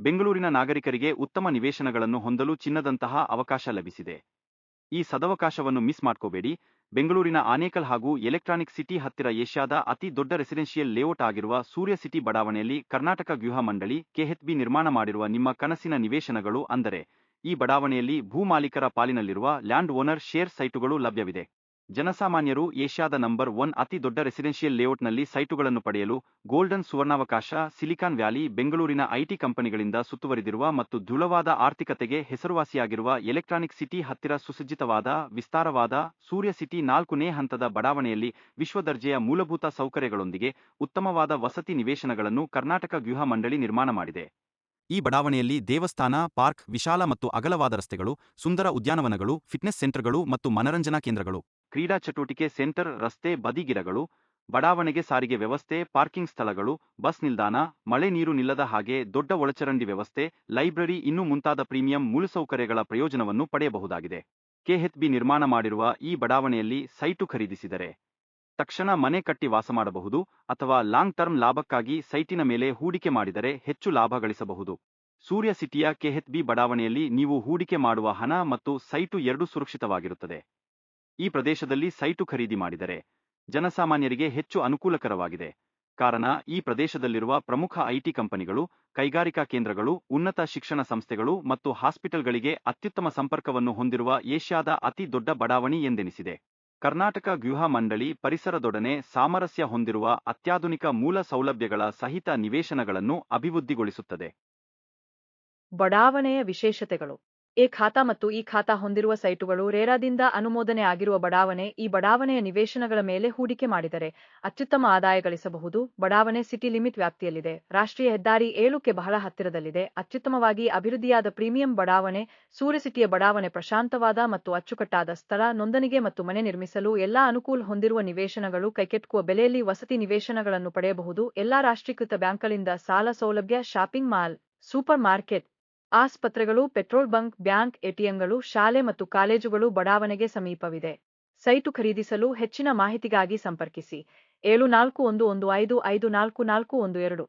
ಬೆಂಗಳೂರಿನ ನಾಗರಿಕರಿಗೆ ಉತ್ತಮ ನಿವೇಶನಗಳನ್ನು ಹೊಂದಲು ಚಿನ್ನದಂತಹ ಅವಕಾಶ ಲಭಿಸಿದೆ. ಈ ಸದವಕಾಶವನ್ನು ಮಿಸ್ ಮಾಡ್ಕೋಬೇಡಿ. ಬೆಂಗಳೂರಿನ ಆನೇಕಲ್ ಹಾಗೂ ಎಲೆಕ್ಟ್ರಾನಿಕ್ ಸಿಟಿ ಹತ್ತಿರ ಏಷ್ಯಾದ ಅತಿ ದೊಡ್ಡ ರೆಸಿಡೆನ್ಷಿಯಲ್ ಲೇಔಟ್ ಆಗಿರುವ ಸೂರ್ಯ ಸಿಟಿ ಬಡಾವಣೆಯಲ್ಲಿ ಕರ್ನಾಟಕ ಗೃಹ ಮಂಡಳಿ ಕೆಎಚ್ಬಿ ನಿರ್ಮಾಣ ಮಾಡಿರುವ ನಿಮ್ಮ ಕನಸಿನ ನಿವೇಶನಗಳು ಅಂದರೆ, ಈ ಬಡಾವಣೆಯಲ್ಲಿ ಭೂಮಾಲೀಕರ ಪಾಲಿನಲ್ಲಿರುವ ಲ್ಯಾಂಡ್ ಓನರ್ ಶೇರ್ ಸೈಟುಗಳು ಲಭ್ಯವಿದೆ. ಜನಸಾಮಾನ್ಯರು ಏಷ್ಯಾದ ನಂಬರ್ ಒನ್ ಅತಿ ದೊಡ್ಡ ರೆಸಿಡೆನ್ಷಿಯಲ್ ಲೇಔಟ್ನಲ್ಲಿ ಸೈಟುಗಳನ್ನು ಪಡೆಯಲು ಗೋಲ್ಡನ್ ಸುವರ್ಣಾವಕಾಶ, ಸಿಲಿಕಾನ್ ವ್ಯಾಲಿ, ಬೆಂಗಳೂರಿನ ಐಟಿ ಕಂಪನಿಗಳಿಂದ ಸುತ್ತುವರಿದಿರುವ ಮತ್ತು ದೃಢವಾದ ಆರ್ಥಿಕತೆಗೆ ಹೆಸರುವಾಸಿಯಾಗಿರುವ ಎಲೆಕ್ಟ್ರಾನಿಕ್ ಸಿಟಿ ಹತ್ತಿರ ಸುಸಜ್ಜಿತವಾದ, ವಿಸ್ತಾರವಾದ ಸೂರ್ಯ ಸಿಟಿ ನಾಲ್ಕನೇ ಹಂತದ ಬಡಾವಣೆಯಲ್ಲಿ ವಿಶ್ವದರ್ಜೆಯ ಮೂಲಭೂತ ಸೌಕರ್ಯಗಳೊಂದಿಗೆ ಉತ್ತಮವಾದ ವಸತಿ ನಿವೇಶನಗಳನ್ನು ಕರ್ನಾಟಕ ಗೃಹ ಮಂಡಳಿ ನಿರ್ಮಾಣ ಮಾಡಿದೆ. ಈ ಬಡಾವಣೆಯಲ್ಲಿ ದೇವಸ್ಥಾನ, ಪಾರ್ಕ್, ವಿಶಾಲ ಮತ್ತು ಅಗಲವಾದ ರಸ್ತೆಗಳು, ಸುಂದರ ಉದ್ಯಾನವನಗಳು, ಫಿಟ್ನೆಸ್ ಸೆಂಟರ್ಗಳು ಮತ್ತು ಮನರಂಜನಾ ಕೇಂದ್ರಗಳು. ಕ್ರೀಡಾ ಚಟುವಟಿಕೆ ಸೆಂಟರ್, ರಸ್ತೆ ಬದಿಗಿಡಗಳು ಬಡಾವಣೆಗೆ ಸಾರಿಗೆ ವ್ಯವಸ್ಥೆ, ಪಾರ್ಕಿಂಗ್ ಸ್ಥಳಗಳು, ಬಸ್ ನಿಲ್ದಾಣ, ಮಳೆ ನೀರು ನಿಲ್ಲದ ಹಾಗೆ ದೊಡ್ಡ ಒಳಚರಂಡಿ ವ್ಯವಸ್ಥೆ, ಲೈಬ್ರರಿ ಇನ್ನೂ ಮುಂತಾದ ಪ್ರೀಮಿಯಂ ಮೂಲಸೌಕರ್ಯಗಳ ಪ್ರಯೋಜನವನ್ನು ಪಡೆಯಬಹುದಾಗಿದೆ. ಕೆಎಚ್ಬಿ ನಿರ್ಮಾಣ ಮಾಡಿರುವ ಈ ಬಡಾವಣೆಯಲ್ಲಿ ಸೈಟು ಖರೀದಿಸಿದರೆ ತಕ್ಷಣ ಮನೆ ಕಟ್ಟಿ ವಾಸ ಮಾಡಬಹುದು ಅಥವಾ ಲಾಂಗ್ ಟರ್ಮ್ ಲಾಭಕ್ಕಾಗಿ ಸೈಟಿನ ಮೇಲೆ ಹೂಡಿಕೆ ಮಾಡಿದರೆ ಹೆಚ್ಚು ಲಾಭ ಗಳಿಸಬಹುದು. ಸೂರ್ಯ ಸಿಟಿಯ ಕೆಎಚ್ಬಿ ಬಡಾವಣೆಯಲ್ಲಿ ನೀವು ಹೂಡಿಕೆ ಮಾಡುವ ಹಣ ಮತ್ತು ಸೈಟು ಎರಡೂ ಸುರಕ್ಷಿತವಾಗಿರುತ್ತದೆ. ಈ ಪ್ರದೇಶದಲ್ಲಿ ಸೈಟು ಖರೀದಿ ಮಾಡಿದರೆ ಜನಸಾಮಾನ್ಯರಿಗೆ ಹೆಚ್ಚು ಅನುಕೂಲಕರವಾಗಿದೆ. ಕಾರಣ, ಈ ಪ್ರದೇಶದಲ್ಲಿರುವ ಪ್ರಮುಖ ಐಟಿ ಕಂಪನಿಗಳು, ಕೈಗಾರಿಕಾ ಕೇಂದ್ರಗಳು, ಉನ್ನತ ಶಿಕ್ಷಣ ಸಂಸ್ಥೆಗಳು ಮತ್ತು ಹಾಸ್ಪಿಟಲ್ಗಳಿಗೆ ಅತ್ಯುತ್ತಮ ಸಂಪರ್ಕವನ್ನು ಹೊಂದಿರುವ ಏಷ್ಯಾದ ಅತಿ ದೊಡ್ಡ ಬಡಾವಣೆ ಎಂದೆನಿಸಿದೆ. ಕರ್ನಾಟಕ ಗೃಹ ಮಂಡಳಿ ಪರಿಸರದೊಡನೆ ಸಾಮರಸ್ಯ ಹೊಂದಿರುವ ಅತ್ಯಾಧುನಿಕ ಮೂಲ ಸೌಲಭ್ಯಗಳ ಸಹಿತ ನಿವೇಶನಗಳನ್ನು ಅಭಿವೃದ್ಧಿಗೊಳಿಸುತ್ತದೆ. ಬಡಾವಣೆಯ ವಿಶೇಷತೆಗಳು. ಎ ಖಾತಾ ಮತ್ತು ಈ ಖಾತಾ ಹೊಂದಿರುವ ಸೈಟುಗಳು ರೇರಾದಿಂದ ಅನುಮೋದನೆ ಆಗಿರುವ ಬಡಾವಣೆ ಈ ಬಡಾವಣೆಯ ನಿವೇಶನಗಳ ಮೇಲೆ ಹೂಡಿಕೆ ಮಾಡಿದರೆ ಅತ್ಯುತ್ತಮ ಆದಾಯ ಗಳಿಸಬಹುದು. ಬಡಾವಣೆ ಸಿಟಿ ಲಿಮಿಟ್ ವ್ಯಾಪ್ತಿಯಲ್ಲಿದೆ. ರಾಷ್ಟ್ರೀಯ ಹೆದ್ದಾರಿ ಏಳುಕ್ಕೆ ಬಹಳ ಹತ್ತಿರದಲ್ಲಿದೆ. ಅತ್ಯುತ್ತಮವಾಗಿ ಅಭಿವೃದ್ಧಿಯಾದ ಪ್ರೀಮಿಯಂ ಬಡಾವಣೆ, ಸೂರ್ಯ ಸಿಟಿಯ ಬಡಾವಣೆ ಪ್ರಶಾಂತವಾದ ಮತ್ತು ಅಚ್ಚುಕಟ್ಟಾದ ಸ್ಥಳ, ನೋಂದಣಿಗೆ ಮತ್ತು ಮನೆ ನಿರ್ಮಿಸಲು ಎಲ್ಲಾ ಅನುಕೂಲ ಹೊಂದಿರುವ ನಿವೇಶನಗಳು ಕೈಗೆಟುಕುವ ಬೆಲೆಯಲ್ಲಿ ವಸತಿ ನಿವೇಶನಗಳನ್ನು ಪಡೆಯಬಹುದು. ಎಲ್ಲಾ ರಾಷ್ಟ್ರೀಕೃತ ಬ್ಯಾಂಕ್ಗಳಿಂದ ಸಾಲ ಸೌಲಭ್ಯ, ಶಾಪಿಂಗ್ ಮಾಲ್, ಸೂಪರ್ ಮಾರ್ಕೆಟ್ ಆಸ್ಪತ್ರೆಗಳು, ಪೆಟ್ರೋಲ್ ಬಂಕ್, ಬ್ಯಾಂಕ್, ಎಟಿಎಂಗಳು, ಶಾಲೆ ಮತ್ತು ಕಾಲೇಜುಗಳು ಬಡಾವಣೆಗೆ ಸಮೀಪವಿದೆ. ಸೈಟು ಖರೀದಿಸಲು ಹೆಚ್ಚಿನ ಮಾಹಿತಿಗಾಗಿ ಸಂಪರ್ಕಿಸಿ. ಏಳು ನಾಲ್ಕು ಒಂದು ಒಂದು ಐದು ಐದು ನಾಲ್ಕು ನಾಲ್ಕು ಒಂದು ಎರಡು.